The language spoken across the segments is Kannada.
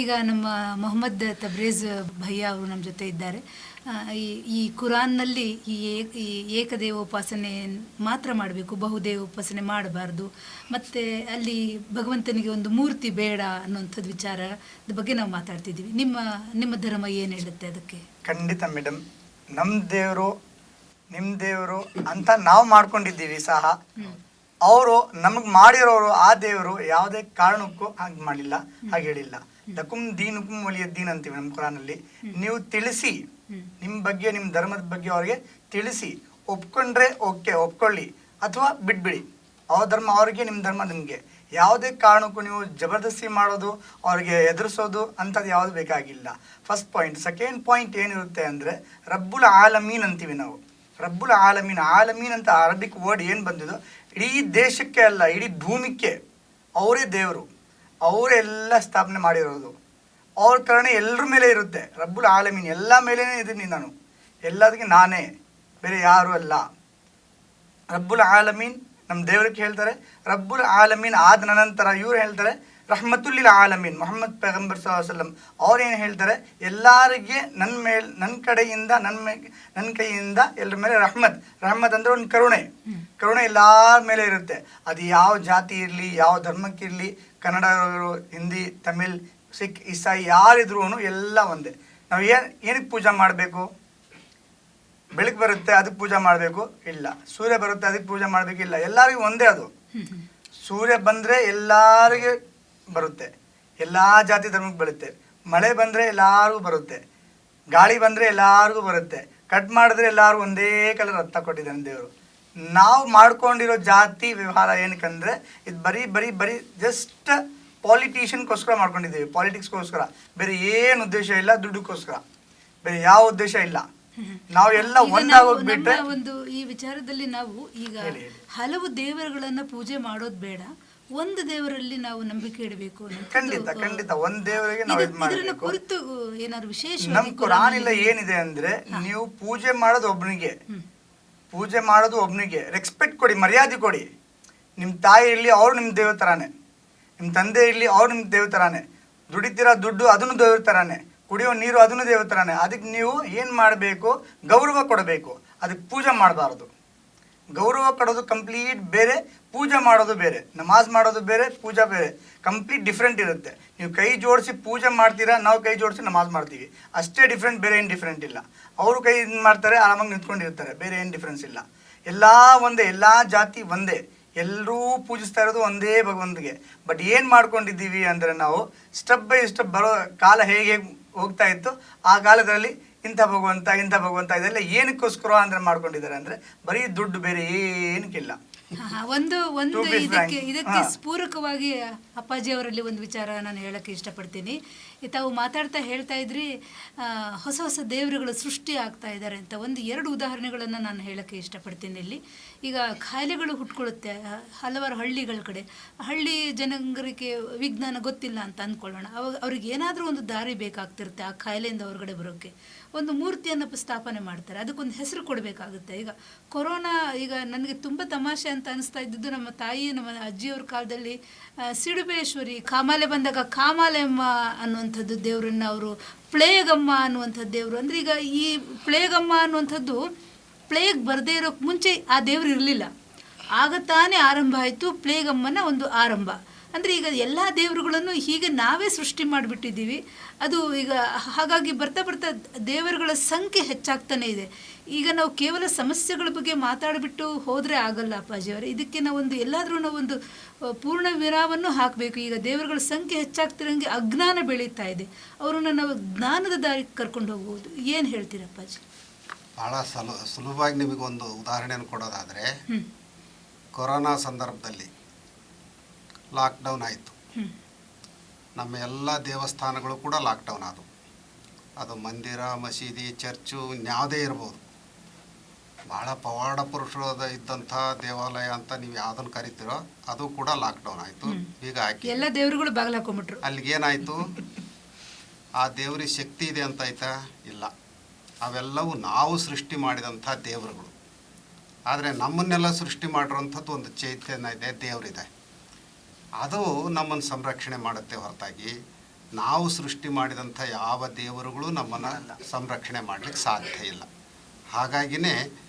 ಈಗ ನಮ್ಮ ಮೊಹಮ್ಮದ್ ತಬ್ರೇಜ್ ಭಯ್ಯ ಅವರು ನಮ್ಮ ಜೊತೆ ಇದ್ದಾರೆ. ಈ ಈ ಕುರಾನ್ನಲ್ಲಿ ಈ ಈ ಏಕದೇವ ಉಪಾಸನೆ ಮಾತ್ರ ಮಾಡಬೇಕು ಬಹುದೇವ ಉಪಾಸನೆ ಮಾಡಬಾರ್ದು. ಮತ್ತು ಅಲ್ಲಿ ಭಗವಂತನಿಗೆ ಒಂದು ಮೂರ್ತಿ ಬೇಡ ಅನ್ನುವಂಥದ್ದು ವಿಚಾರದ ಬಗ್ಗೆ ನಾವು ಮಾತಾಡ್ತಿದ್ದೀವಿ. ನಿಮ್ಮ ನಿಮ್ಮ ಧರ್ಮ ಏನು ಹೇಳುತ್ತೆ ಅದಕ್ಕೆ? ಖಂಡಿತ ಮೇಡಮ್ ನಮ್ಮ ದೇವರು ನಿಮ್ಮ ದೇವರು ಅಂತ ನಾವು ಮಾಡ್ಕೊಂಡಿದ್ದೀವಿ ಸಹ. ಅವರು ನಮಗೆ ಮಾಡಿರೋರು ಆ ದೇವರು ಯಾವುದೇ ಕಾರಣಕ್ಕೂ ಹಾಗೆ ಮಾಡಿಲ್ಲ ಹಾಗೆ ಹೇಳಿಲ್ಲ. ಲಕುಂ ದೀನುಕುಂ ಒಲಿಯ ದೀನ್ ಅಂತೀವಿ ನಮ್ಮ ಕುರಾನಲ್ಲಿ. ನೀವು ತಿಳಿಸಿ ನಿಮ್ಮ ಬಗ್ಗೆ ನಿಮ್ಮ ಧರ್ಮದ ಬಗ್ಗೆ ಅವ್ರಿಗೆ ತಿಳಿಸಿ ಒಪ್ಕೊಂಡ್ರೆ ಓಕೆ ಒಪ್ಕೊಳ್ಳಿ ಅಥವಾ ಬಿಟ್ಬಿಡಿ. ಅವ್ರ ಧರ್ಮ ಅವ್ರಿಗೆ ನಿಮ್ಮ ಧರ್ಮ ನಿಮಗೆ. ಯಾವುದೇ ಕಾರಣಕ್ಕೂ ನೀವು ಜಬರ್ದಸ್ತಿ ಮಾಡೋದು ಅವ್ರಿಗೆ ಎದುರಿಸೋದು ಅಂಥದ್ದು ಯಾವುದು ಬೇಕಾಗಿಲ್ಲ. ಫಸ್ಟ್ ಪಾಯಿಂಟ್ ಸೆಕೆಂಡ್ ಪಾಯಿಂಟ್ ಏನಿರುತ್ತೆ ಅಂದರೆ ರಬ್ಬುಲ್ ಆಲಮೀನ್ ಅಂತೀವಿ ನಾವು. ರಬ್ಬುಲ್ ಆಲಮೀನ್. ಆಲಮೀನ್ ಅಂತ ಅರಬಿಕ್ ವರ್ಡ್ ಏನು ಬಂದಿದೋ? ಇಡೀ ದೇಶಕ್ಕೆ ಅಲ್ಲ ಇಡೀ ಭೂಮಿಕೆ ಅವರೇ ದೇವರು. ಅವರೆಲ್ಲ ಸ್ಥಾಪನೆ ಮಾಡಿರೋದು. ಅವ್ರ ಕಾರಣ ಎಲ್ಲರ ಮೇಲೆ ಇರುತ್ತೆ. ರಬ್ಬುಲ್ ಆಲಮೀನ್ ಎಲ್ಲ ಮೇಲೇ ಇದ್ದೀನಿ ನಾನು. ಎಲ್ಲದಕ್ಕೆ ನಾನೇ. ಬೇರೆ ಯಾರೂ ಅಲ್ಲ. ರಬ್ಬುಲ್ ಆಲಮೀನ್ ನಮ್ಮ ದೇವ್ರಿಗೆ ಹೇಳ್ತಾರೆ. ರಬ್ಬುಲ್ ಆಲಮೀನ್ ಆದ ನಂತರ ಇವ್ರು ಹೇಳ್ತಾರೆ ರಹಮತುಲ್ಲಿಲ್ ಆಲಮೀನ್. ಮೊಹಮ್ಮದ್ ಪೈಗಂಬರ್ ಸಲ್ಲಂ ಅವ್ರು ಏನು ಹೇಳ್ತಾರೆ? ಎಲ್ಲರಿಗೆ ನನ್ನ ಮೇಲೆ ನನ್ನ ಕಡೆಯಿಂದ ನನ್ನ ಮೇ ನನ್ನ ಕೈಯಿಂದ ಎಲ್ಲರ ಮೇಲೆ ರಹಮತ್. ರಹಮತ್ ಅಂದ್ರೆ ಒಂದು ಕರುಣೆ. ಕರುಣೆ ಎಲ್ಲರ ಮೇಲೆ ಇರುತ್ತೆ. ಅದು ಯಾವ ಜಾತಿ ಇರಲಿ ಯಾವ ಧರ್ಮಕ್ಕಿರಲಿ ಕನ್ನಡ ಹಿಂದಿ ತಮಿಳ್ ಸಿಖ್ ಇಸಾಯಿ ಯಾರಿದ್ರು ಎಲ್ಲ ಒಂದೇ. ನಾವು ಏನು ಏನಕ್ಕೆ ಪೂಜೆ ಮಾಡಬೇಕು? ಬೆಳಕು ಬರುತ್ತೆ ಅದಕ್ಕೆ ಪೂಜೆ ಮಾಡಬೇಕು? ಇಲ್ಲ. ಸೂರ್ಯ ಬರುತ್ತೆ ಅದಕ್ಕೆ ಪೂಜೆ ಮಾಡಬೇಕಿಲ್ಲ ಎಲ್ಲರಿಗೂ ಒಂದೇ ಅದು. ಸೂರ್ಯ ಬಂದರೆ ಎಲ್ಲರಿಗೆ ಬರುತ್ತೆ. ಎಲ್ಲ ಜಾತಿ ಧರ್ಮಕ್ಕೆ ಬರುತ್ತೆ. ಮಳೆ ಬಂದರೆ ಎಲ್ಲರಿಗೂ ಬರುತ್ತೆ. ಗಾಳಿ ಬಂದರೆ ಎಲ್ಲರಿಗೂ ಬರುತ್ತೆ. ಕಟ್ ಮಾಡಿದ್ರೆ ಎಲ್ಲರೂ ಒಂದೇ ಕಲರ್ ರಕ್ತ ಕೊಟ್ಟಿದ್ದಾನೆ ದೇವರು. ನಾವು ಮಾಡ್ಕೊಂಡಿರೋ ಜಾತಿ ವ್ಯವಹಾರ ಏನಕ್ಕಂದ್ರೆ ಇದು ಬರೀ ಬರೀ ಬರೀ ಜಸ್ಟ್ ಪಾಲಿಟಿಷಿಯನ್ಗೋಸ್ಕರ ಮಾಡ್ಕೊಂಡಿದ್ದೀವಿ. ಪಾಲಿಟಿಕ್ಸ್ಗೋಸ್ಕರ ಬೇರೆ ಏನು ಉದ್ದೇಶ ಇಲ್ಲ ದುಡ್ಡುಗೋಸ್ಕರ. ಬೇರೆ ಯಾವ ಉದ್ದೇಶ ಇಲ್ಲ. ನಾವು ಎಲ್ಲ ಒಂದಾಗೋಗ್ಬಿಟ್ರೆ ಒಂದು ಈ ವಿಚಾರದಲ್ಲಿ ನಾವು ಈಗ. ಹಲವು ದೇವರುಗಳನ್ನ ಪೂಜೆ ಮಾಡೋದು ಬೇಡ. ಒಂದು ದೇವರಲ್ಲಿ ನಾವು ನಂಬಿಕೆ ಇಡಬೇಕು ಖಂಡಿತ ಖಂಡಿತ. ಒಂದ್ ದೇವರಿಗೆ ನಾವು ಇದು- ಇದು ಇದನ್ನ ಮಾಡಬೇಕು ಕುರಿತು ಏನಾದ್ರು ವಿಶೇಷ ನಮ್ ಕುರಾನ್ ಇಲ್ಲ ಏನಿದೆ ಅಂದ್ರೆ ನೀವು ಪೂಜೆ ಮಾಡೋದು ಒಬ್ನಿಗೆ. ಪೂಜೆ ಮಾಡೋದು ಒಬ್ನಿಗೆ. ರೆಸ್ಪೆಕ್ಟ್ ಕೊಡಿ ಮರ್ಯಾದೆ ಕೊಡಿ. ನಿಮ್ ತಾಯಿ ಇರ್ಲಿ ಅವ್ರು ನಿಮ್ ದೇವ್ರ ತರಾನೆ. ನಿಮ್ ತಂದೆ ಇರ್ಲಿ ಅವ್ರು ನಿಮ್ ದೇವ್ರ ತರಾನೆ. ದುಡಿತಿರೋ ದುಡ್ಡು ಅದನ್ನು ದೇವ್ರ ತರಾನೆ. ಕುಡಿಯೋ ನೀರು ಅದನ್ನು ದೇವ್ರ ತರಾನೆ. ಅದಕ್ಕೆ ನೀವು ಏನ್ ಮಾಡಬೇಕು? ಗೌರವ ಕೊಡಬೇಕು. ಅದಕ್ಕೆ ಪೂಜೆ ಮಾಡಬಾರ್ದು. ಗೌರವ ಕೊಡೋದು ಕಂಪ್ಲೀಟ್ ಬೇರೆ, ಪೂಜೆ ಮಾಡೋದು ಬೇರೆ, ನಮಾಜ್ ಮಾಡೋದು ಬೇರೆ, ಪೂಜಾ ಬೇರೆ ಕಂಪ್ಲೀಟ್ ಡಿಫ್ರೆಂಟ್ ಇರುತ್ತೆ. ನೀವು ಕೈ ಜೋಡಿಸಿ ಪೂಜೆ ಮಾಡ್ತೀರಾ, ನಾವು ಕೈ ಜೋಡಿಸಿ ನಮಾಜ್ ಮಾಡ್ತೀವಿ. ಅಷ್ಟೇ ಡಿಫ್ರೆಂಟ್ ಬೇರೆ ಏನು ಡಿಫ್ರೆಂಟ್ ಇಲ್ಲ. ಅವರು ಕೈ ಇದು ಮಾಡ್ತಾರೆ, ಆರಾಮಾಗಿ ನಿಂತ್ಕೊಂಡಿರ್ತಾರೆ ಬೇರೆ ಏನು ಡಿಫ್ರೆನ್ಸ್ ಇಲ್ಲ. ಎಲ್ಲ ಒಂದೇ, ಎಲ್ಲ ಜಾತಿ ಒಂದೇ. ಎಲ್ಲರೂ ಪೂಜಿಸ್ತಾ ಇರೋದು ಒಂದೇ ಭಗವಂತಿಗೆ. ಬಟ್ ಏನು ಮಾಡ್ಕೊಂಡಿದ್ದೀವಿ ಅಂದರೆ ನಾವು ಸ್ಟೆಪ್ ಬೈ ಸ್ಟೆಪ್ ಬರೋ ಕಾಲ ಹೇಗೆ ಹೇಗೆ ಹೋಗ್ತಾ ಇತ್ತು, ಆ ಕಾಲದಲ್ಲಿ ಇಂಥ ಭಗವಂತ ಇಂಥ ಭಗವಂತ ಇದೆಲ್ಲ ಏನಕ್ಕೋಸ್ಕರ ಅಂದ್ರೆ ಮಾಡ್ಕೊಂಡಿದ್ದಾರೆ ಅಂದ್ರೆ ಬರೀ ದುಡ್ಡು ಬೇರೆ ಏನಕ್ಕಿಲ್ಲ. ಒಂದು ಒಂದು ಇದಕ್ಕೆ ಇದಕ್ಕೆ ಸ್ಪೂರಕವಾಗಿ ಸ್ಫೂರಕವಾಗಿ ಅಪ್ಪಾಜಿ ಅವರಲ್ಲಿ ಒಂದು ವಿಚಾರ ನಾನು ಹೇಳಕ್ಕೆ ಇಷ್ಟಪಡ್ತೀನಿ. ತಾವು ಮಾತಾಡ್ತಾ ಹೇಳ್ತಾ ಇದ್ರಿ ಹೊಸ ಹೊಸ ದೇವರುಗಳು ಸೃಷ್ಟಿ ಆಗ್ತಾ ಇದ್ದಾರೆ ಅಂತ. ಒಂದು ಎರಡು ಉದಾಹರಣೆಗಳನ್ನು ನಾನು ಹೇಳಕ್ಕೆ ಇಷ್ಟಪಡ್ತೀನಿ ಇಲ್ಲಿ. ಈಗ ಖಾಯಿಲೆಗಳು ಹುಟ್ಕೊಳ್ಳುತ್ತೆ ಹಲವಾರು ಹಳ್ಳಿಗಳ ಕಡೆ. ಹಳ್ಳಿ ಜನಗಳಿಗೆ ವಿಜ್ಞಾನ ಗೊತ್ತಿಲ್ಲ ಅಂತ ಅಂದ್ಕೊಳ್ಳೋಣ. ಅವಾಗ ಅವ್ರಿಗೆ ಏನಾದರೂ ಒಂದು ದಾರಿ ಬೇಕಾಗ್ತಿರುತ್ತೆ ಆ ಖಾಯಿಲೆಯಿಂದ ಹೊರಗಡೆ ಬರೋಕ್ಕೆ. ಒಂದು ಮೂರ್ತಿಯನ್ನು ಸ್ಥಾಪನೆ ಮಾಡ್ತಾರೆ. ಅದಕ್ಕೊಂದು ಹೆಸರು ಕೊಡಬೇಕಾಗುತ್ತೆ. ಈಗ ಕೊರೋನಾ ಈಗ ನನಗೆ ತುಂಬ ತಮಾಷೆ ಅಂತ ಅನಿಸ್ತಾ ಇದ್ದಿದ್ದು ನಮ್ಮ ತಾಯಿ ನಮ್ಮ ಅಜ್ಜಿಯವ್ರ ಕಾಲದಲ್ಲಿ ಸಿಡುಬೇಶ್ವರಿ, ಕಾಮಾಲೆ ಬಂದಾಗ ಕಾಮಾಲೆಮ್ಮ ಅನ್ನುವಂಥದ್ದು ದೇವರನ್ನ ಅವರು ಪ್ಲೇಗಮ್ಮ ಅನ್ನುವಂಥದ್ದು ದೇವರು. ಅಂದರೆ ಈಗ ಈ ಪ್ಲೇಗಮ್ಮ ಅನ್ನುವಂಥದ್ದು ಪ್ಲೇಗ್ ಬರದೇ ಇರೋಕ್ಕೆ ಮುಂಚೆ ಆ ದೇವರು ಇರಲಿಲ್ಲ. ಆಗ ತಾನೇ ಆರಂಭ ಆಯಿತು ಪ್ಲೇಗಮ್ಮನ ಒಂದು ಆರಂಭ. ಅಂದರೆ ಈಗ ಎಲ್ಲ ದೇವರುಗಳನ್ನು ಹೀಗೆ ನಾವೇ ಸೃಷ್ಟಿ ಮಾಡಿಬಿಟ್ಟಿದ್ದೀವಿ. ಅದು ಈಗ ಹಾಗಾಗಿ ಬರ್ತಾ ಬರ್ತಾ ದೇವರುಗಳ ಸಂಖ್ಯೆ ಹೆಚ್ಚಾಗ್ತಾನೆ ಇದೆ. ಈಗ ನಾವು ಕೇವಲ ಸಮಸ್ಯೆಗಳ ಬಗ್ಗೆ ಮಾತಾಡಿಬಿಟ್ಟು ಹೋದರೆ ಆಗಲ್ಲ ಅಪ್ಪಾಜಿ ಅವರೇ. ಇದಕ್ಕೆ ನಾವೊಂದು ಎಲ್ಲಾದರೂ ನಾವೊಂದು ಆ, ಪೂರ್ಣ ವಿರಾಮವನ್ನು ಹಾಕಬೇಕು. ಈಗ ದೇವರುಗಳ ಸಂಖ್ಯೆ ಹೆಚ್ಚಾಗ್ತಿರಂಗೆ ಅಜ್ಞಾನ ಬೆಳೀತಾ ಇದೆ. ಅವರನ್ನು ನಾವು ಜ್ಞಾನದ ದಾರಿ ಕರ್ಕೊಂಡು ಹೋಗ್ಬೋದು. ಏನು ಹೇಳ್ತೀರಾ ಅಪ್ಪಾಜಿ? ಭಾಳ ಸಲು ಸುಲಭವಾಗಿ ನಿಮಗೊಂದು ಉದಾಹರಣೆಯನ್ನು ಕೊಡೋದಾದರೆ ಕೊರೋನಾ ಸಂದರ್ಭದಲ್ಲಿ ಲಾಕ್ಡೌನ್ ಆಯಿತು. ನಮ್ಮ ಎಲ್ಲ ದೇವಸ್ಥಾನಗಳು ಕೂಡ ಲಾಕ್ಡೌನ್ ಆದವು. ಅದು ಮಂದಿರ ಮಸೀದಿ ಚರ್ಚು ಇನ್ಯಾವುದೇ ಇರ್ಬೋದು. ಭಾಳ ಪವಾಡ ಪುರುಷರದ ಇದ್ದಂಥ ದೇವಾಲಯ ಅಂತ ನೀವು ಯಾವುದನ್ನು ಕರಿತೀರೋ ಅದು ಕೂಡ ಲಾಕ್ಡೌನ್ ಆಯಿತು. ಈಗ ಹಾಕಿ. ಎಲ್ಲ ದೇವರುಗಳು ಬಾಗಿಲಾಕೊಂಬಿಟ್ರು. ಅಲ್ಲಿಗೆ ಅಲ್ಲಿಗೇನಾಯಿತು ಆ ದೇವ್ರಿಗೆ ಶಕ್ತಿ ಇದೆ ಅಂತ ಆಯ್ತಾ? ಇಲ್ಲ. ಅವೆಲ್ಲವೂ ನಾವು ಸೃಷ್ಟಿ ಮಾಡಿದಂಥ ದೇವರುಗಳು. ಆದರೆ ನಮ್ಮನ್ನೆಲ್ಲ ಸೃಷ್ಟಿ ಮಾಡಿರೋಂಥದ್ದು ಒಂದು ಚೈತನ್ಯ ಇದೆ ದೇವರಿದೆ. ಅದು ನಮ್ಮನ್ನು ಸಂರಕ್ಷಣೆ ಮಾಡುತ್ತೆ ಹೊರತಾಗಿ. ನಾವು ಸೃಷ್ಟಿ ಮಾಡಿದಂಥ ಯಾವ ದೇವರುಗಳು ನಮ್ಮನ್ನು ಸಂರಕ್ಷಣೆ ಮಾಡಲಿಕ್ಕೆ ಸಾಧ್ಯ ಇಲ್ಲ. ಹಾಗಾಗಿನೇ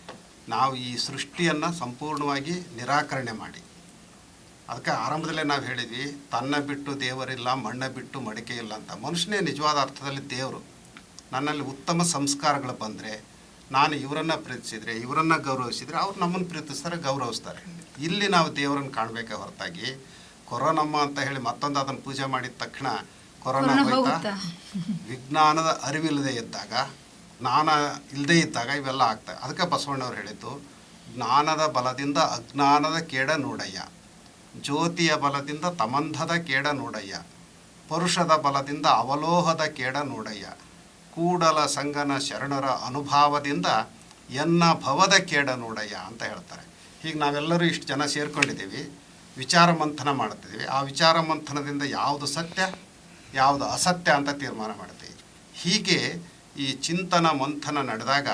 ನಾವು ಈ ಸೃಷ್ಟಿಯನ್ನು ಸಂಪೂರ್ಣವಾಗಿ ನಿರಾಕರಣೆ ಮಾಡಿ. ಅದಕ್ಕೆ ಆರಂಭದಲ್ಲೇ ನಾವು ಹೇಳಿದ್ವಿ ತನ್ನ ಬಿಟ್ಟು ದೇವರಿಲ್ಲ ಮಣ್ಣ ಬಿಟ್ಟು ಮಡಿಕೆ ಇಲ್ಲ ಅಂತ. ಮನುಷ್ಯನೇ ನಿಜವಾದ ಅರ್ಥದಲ್ಲಿ ದೇವರು. ನನ್ನಲ್ಲಿ ಉತ್ತಮ ಸಂಸ್ಕಾರಗಳು ಬಂದರೆ ನಾನು ಇವರನ್ನು ಪ್ರೀತಿಸಿದರೆ ಇವರನ್ನು ಗೌರವಿಸಿದರೆ ಅವ್ರು ನಮ್ಮನ್ನು ಪ್ರೀತಿಸ್ತಾರೆ ಗೌರವಿಸ್ತಾರೆ. ಇಲ್ಲಿ ನಾವು ದೇವರನ್ನು ಕಾಣಬೇಕ ಹೊರತಾಗಿ ಕೊರೋನಮ್ಮ ಅಂತ ಹೇಳಿ ಮತ್ತೊಂದು ಅದನ್ನು ಪೂಜೆ ಮಾಡಿದ ತಕ್ಷಣ ಕೊರೋನಾ ಹೋಯ್ತಾ? ವಿಜ್ಞಾನದ ಅರಿವಿಲ್ಲದೆ ಇದ್ದಾಗ ಜ್ಞಾನ ಇಲ್ಲದೆ ಇದ್ದಾಗ ಇವೆಲ್ಲ ಆಗ್ತವೆ ಅದಕ್ಕೆ ಬಸವಣ್ಣವ್ರು ಹೇಳಿದ್ದು ಜ್ಞಾನದ ಬಲದಿಂದ ಅಜ್ಞಾನದ ಕೇಡ ನೋಡಯ್ಯ. ಜ್ಯೋತಿಯ ಬಲದಿಂದ ತಮಂಧದ ಕೇಡ ನೋಡಯ್ಯ. ಪುರುಷದ ಬಲದಿಂದ ಅವಲೋಹದ ಕೇಡ ನೋಡಯ್ಯ. ಕೂಡಲ ಸಂಗನ ಶರಣರ ಅನುಭಾವದಿಂದ ಎನ್ನ ಭವದ ಕೇಡ ನೋಡಯ್ಯ ಅಂತ ಹೇಳ್ತಾರೆ. ಹೀಗೆ ನಾವೆಲ್ಲರೂ ಇಷ್ಟು ಜನ ಸೇರ್ಕೊಂಡಿದ್ದೀವಿ. ವಿಚಾರ ಮಂಥನ ಮಾಡ್ತಿದ್ದೀವಿ ಆ ವಿಚಾರ ಮಂಥನದಿಂದ ಯಾವುದು ಸತ್ಯ, ಯಾವುದು ಅಸತ್ಯ ಅಂತ ತೀರ್ಮಾನ ಮಾಡ್ತೀವಿ ಹೀಗೆ ಈ ಚಿಂತನ ಮಂಥನ ನಡೆದಾಗ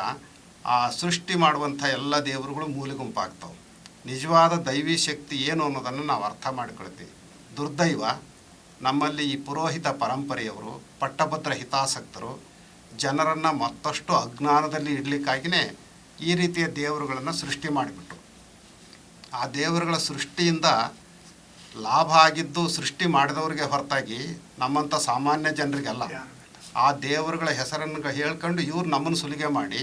ಆ ಸೃಷ್ಟಿ ಮಾಡುವಂಥ ಎಲ್ಲ ದೇವರುಗಳು ಮೂಲೆಗುಂಪಾಗ್ತವೆ ನಿಜವಾದ ದೈವಿ ಶಕ್ತಿ ಏನು ಅನ್ನೋದನ್ನು ನಾವು ಅರ್ಥ ಮಾಡಿಕೊಳ್ತೀವಿ. ದುರ್ದೈವ, ನಮ್ಮಲ್ಲಿ ಈ ಪುರೋಹಿತ ಪರಂಪರೆಯವರು, ಪಟ್ಟಭದ್ರ ಹಿತಾಸಕ್ತರು, ಜನರನ್ನು ಮತ್ತಷ್ಟು ಅಜ್ಞಾನದಲ್ಲಿ ಇಡಲಿಕ್ಕಾಗಿಯೇ ಈ ರೀತಿಯ ದೇವರುಗಳನ್ನು ಸೃಷ್ಟಿ ಮಾಡಿಬಿಟ್ರು. ಆ ದೇವರುಗಳ ಸೃಷ್ಟಿಯಿಂದ ಲಾಭ ಆಗಿದ್ದು ಸೃಷ್ಟಿ ಮಾಡಿದವರಿಗೆ ಹೊರತಾಗಿ ನಮ್ಮಂಥ ಸಾಮಾನ್ಯ ಜನರಿಗೆಲ್ಲ ಆ ದೇವರುಗಳ ಹೆಸರನ್ನು ಹೇಳ್ಕೊಂಡು ಇವ್ರು ನಮ್ಮನ್ನು ಸುಲಿಗೆ ಮಾಡಿ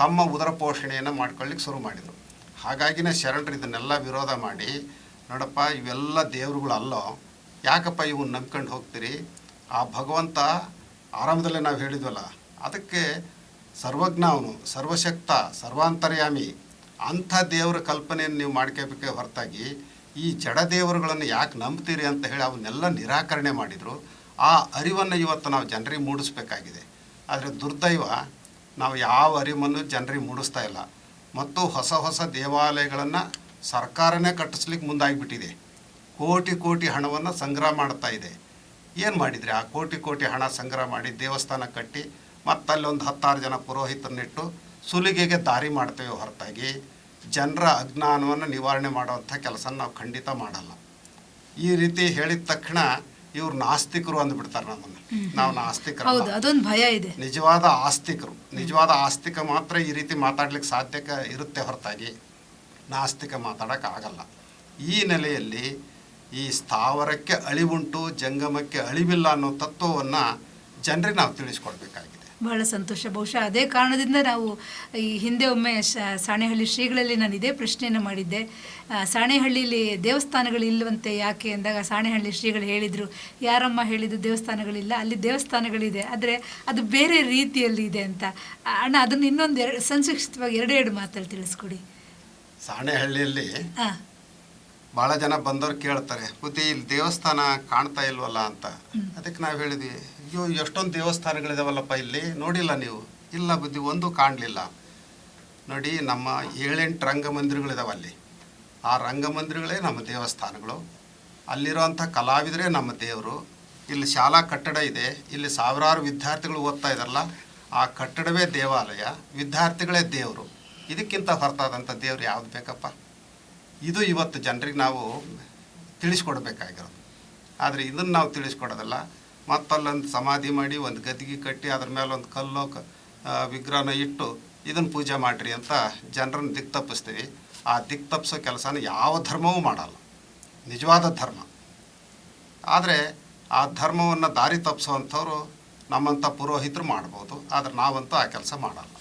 ತಮ್ಮ ಉದರ ಪೋಷಣೆಯನ್ನು ಮಾಡ್ಕೊಳ್ಳಿಕ್ಕೆ ಶುರು ಮಾಡಿದರು. ಹಾಗಾಗಿನೇ ಶರಣರು ಇದನ್ನೆಲ್ಲ ವಿರೋಧ ಮಾಡಿ, ನೋಡಪ್ಪ, ಇವೆಲ್ಲ ದೇವರುಗಳಲ್ಲೋ, ಯಾಕಪ್ಪ ಇವನ್ನ ನಂಬ್ಕೊಂಡು ಹೋಗ್ತೀರಿ? ಆ ಭಗವಂತ ಆರಂಭದಲ್ಲೇ ನಾವು ಹೇಳಿದ್ವಲ್ಲ, ಅದಕ್ಕೆ ಸರ್ವಜ್ಞ ಅವನು, ಸರ್ವಶಕ್ತ, ಸರ್ವಾಂತರ್ಯಾಮಿ ಅಂಥ ದೇವರ ಕಲ್ಪನೆಯನ್ನು ನೀವು ಮಾಡ್ಕೋಬೇಕೇ ಹೊರತಾಗಿ ಈ ಜಡ ದೇವರುಗಳನ್ನು ಯಾಕೆ ನಂಬ್ತೀರಿ ಅಂತ ಹೇಳಿ ಅವನ್ನೆಲ್ಲ ನಿರಾಕರಣೆ ಮಾಡಿದರು. ಆ ಅರಿವನ್ನು ಇವತ್ತು ನಾವು ಜನರಿಗೆ ಮೂಡಿಸ್ಬೇಕಾಗಿದೆ. ಆದರೆ ದುರ್ದೈವ ನಾವು ಯಾವ ಅರಿವನ್ನು ಜನರಿಗೆ ಮೂಡಿಸ್ತಾ ಇಲ್ಲ. ಮತ್ತು ಹೊಸ ಹೊಸ ದೇವಾಲಯಗಳನ್ನು ಸರ್ಕಾರನೇ ಕಟ್ಟಿಸ್ಲಿಕ್ಕೆ ಮುಂದಾಗಿಬಿಟ್ಟಿದೆ. ಕೋಟಿ ಕೋಟಿ ಹಣವನ್ನು ಸಂಗ್ರಹ ಮಾಡ್ತಾ ಇದೆ. ಏನು ಮಾಡಿದರೆ? ಆ ಕೋಟಿ ಕೋಟಿ ಹಣ ಸಂಗ್ರಹ ಮಾಡಿ ದೇವಸ್ಥಾನ ಕಟ್ಟಿ ಮತ್ತಲ್ಲೊಂದು ಹತ್ತಾರು ಜನ ಪುರೋಹಿತರನ್ನಿಟ್ಟು ಸುಲಿಗೆಗೆ ದಾರಿ ಮಾಡ್ತೇವೆ ಹೊರತಾಗಿ ಜನರ ಅಜ್ಞಾನವನ್ನು ನಿವಾರಣೆ ಮಾಡುವಂಥ ಕೆಲಸ ನಾವು ಖಂಡಿತ ಮಾಡಲ್ಲ. ಈ ರೀತಿ ಹೇಳಿದ ತಕ್ಷಣ ಇವ್ರು ನಾಸ್ತಿಕರು ಅಂದ್ಬಿಡ್ತಾರೆ ನಮ್ಮನ್ನು. ನಾವು ನಾಸ್ತಿಕರು ಅದೊಂದು ಭಯ ಇದೆ. ನಿಜವಾದ ಆಸ್ತಿಕರು. ನಿಜವಾದ ಆಸ್ತಿಕ ಮಾತ್ರ ಈ ರೀತಿ ಮಾತಾಡ್ಲಿಕ್ಕೆ ಸಾಧ್ಯ ಇರುತ್ತೆ ಹೊರತಾಗಿ. ನಾಸ್ತಿಕ ಮಾತಾಡೋಕ್ಕಾಗಲ್ಲ. ಆಗಲ್ಲ ಈ ನೆಲೆಯಲ್ಲಿ ಈ ಸ್ಥಾವರಕ್ಕೆ ಅಳಿವುಂಟು ಜಂಗಮಕ್ಕೆ ಅಳಿವಿಲ್ಲ ಅನ್ನೋ ತತ್ವವನ್ನು ಜನರಿಗೆ ನಾವು ತಿಳಿಸ್ಕೊಡ್ಬೇಕಾಗಿದೆ. ಬಹಳ ಸಂತೋಷ. ಬಹುಶಃ ಅದೇ ಕಾರಣದಿಂದ ನಾವು ಈ ಹಿಂದೆ ಒಮ್ಮೆ ಸಾಣೆಹಳ್ಳಿ ಶ್ರೀಗಳಲ್ಲಿ ನಾನು ಇದೇ ಪ್ರಶ್ನೆಯನ್ನು ಮಾಡಿದ್ದೆ. ಸಾಣೆಹಳ್ಳಿಯಲ್ಲಿ ದೇವಸ್ಥಾನಗಳು ಇಲ್ಲವಂತೆ ಯಾಕೆ ಅಂದಾಗ ಸಾಣೆಹಳ್ಳಿ ಶ್ರೀಗಳು ಹೇಳಿದರು ಯಾರಮ್ಮ ಹೇಳಿದ್ದು ದೇವಸ್ಥಾನಗಳಿಲ್ಲ? ಅಲ್ಲಿ ದೇವಸ್ಥಾನಗಳಿದೆ. ಆದರೆ ಅದು ಬೇರೆ ರೀತಿಯಲ್ಲಿ ಇದೆ ಅಂತ. ಅಣ್ಣ ಅದನ್ನು ಇನ್ನೊಂದು ಎರಡು ಸಂಕ್ಷಿಪ್ತವಾಗಿ ಎರಡೆರಡು ಮಾತಲ್ಲಿ ತಿಳಿಸ್ಕೊಡಿ. ಸಾಣೆಹಳ್ಳಿಯಲ್ಲಿ ಹಾಂ ಭಾಳ ಜನ ಬಂದವ್ರು ಕೇಳ್ತಾರೆ ಮತ್ತೆ ಇಲ್ಲಿ ದೇವಸ್ಥಾನ ಕಾಣ್ತಾ ಇಲ್ವಲ್ಲ ಅಂತ? ಅದಕ್ಕೆ ನಾವು ಹೇಳಿದ್ವಿ ಅಯ್ಯೋ, ಎಷ್ಟೊಂದು ದೇವಸ್ಥಾನಗಳಿದಾವಲ್ಲಪ್ಪ ಇಲ್ಲಿ? ನೋಡಿಲ್ಲ ನೀವು? ಇಲ್ಲ ಬುದ್ಧಿ, ಒಂದು ಕಾಣಲಿಲ್ಲ. ನೋಡಿ, ನಮ್ಮ ಏಳೆಂಟು ರಂಗಮಂದಿರಗಳಿದಾವೆ ಅಲ್ಲಿ. ಆ ರಂಗಮಂದಿರಗಳೇ ನಮ್ಮ ದೇವಸ್ಥಾನಗಳು. ಅಲ್ಲಿರುವಂಥ ಕಲಾವಿದರೇ ನಮ್ಮ ದೇವರು. ಇಲ್ಲಿ ಶಾಲಾ ಕಟ್ಟಡ ಇದೆ. ಇಲ್ಲಿ ಸಾವಿರಾರು ವಿದ್ಯಾರ್ಥಿಗಳು ಓದ್ತಾ ಇದ್ದಾರಲ್ಲ, ಆ ಕಟ್ಟಡವೇ ದೇವಾಲಯ. ವಿದ್ಯಾರ್ಥಿಗಳೇ ದೇವರು. ಇದಕ್ಕಿಂತ ಹೊರತಾದಂಥ ದೇವ್ರು ಯಾವ್ದು ಬೇಕಪ್ಪ? ಇದು ಇವತ್ತು ಜನರಿಗೆ ನಾವು ತಿಳಿಸ್ಕೊಡ್ಬೇಕಾಗಿರೋದು. ಆದರೆ ಇದನ್ನು ನಾವು ತಿಳಿಸ್ಕೊಡೋದಲ್ಲ. ಮತ್ತಲ್ಲೊಂದು ಸಮಾಧಿ ಮಾಡಿ ಒಂದು ಗದ್ದಿಗೆ ಕಟ್ಟಿ ಅದ್ರ ಮೇಲೆ ಒಂದು ಕಲ್ಲು ವಿಗ್ರಹನ ಇಟ್ಟು ಇದನ್ನು ಪೂಜೆ ಮಾಡಿರಿ ಅಂತ ಜನರನ್ನು ದಿಕ್ ತಪ್ಪಿಸ್ತೀವಿ. ಆ ದಿಕ್ ತಪ್ಪಿಸೋ ಕೆಲಸನ ಯಾವ ಧರ್ಮವೂ ಮಾಡಲ್ಲ. ನಿಜವಾದ ಧರ್ಮ. ಆದರೆ ಆ ಧರ್ಮವನ್ನು ದಾರಿ ತಪ್ಪಿಸೋವಂಥವ್ರು ನಮ್ಮಂಥ ಪುರೋಹಿತರು ಮಾಡ್ಬೋದು. ಆದರೆ ನಾವಂತೂ ಆ ಕೆಲಸ ಮಾಡಲ್ಲ.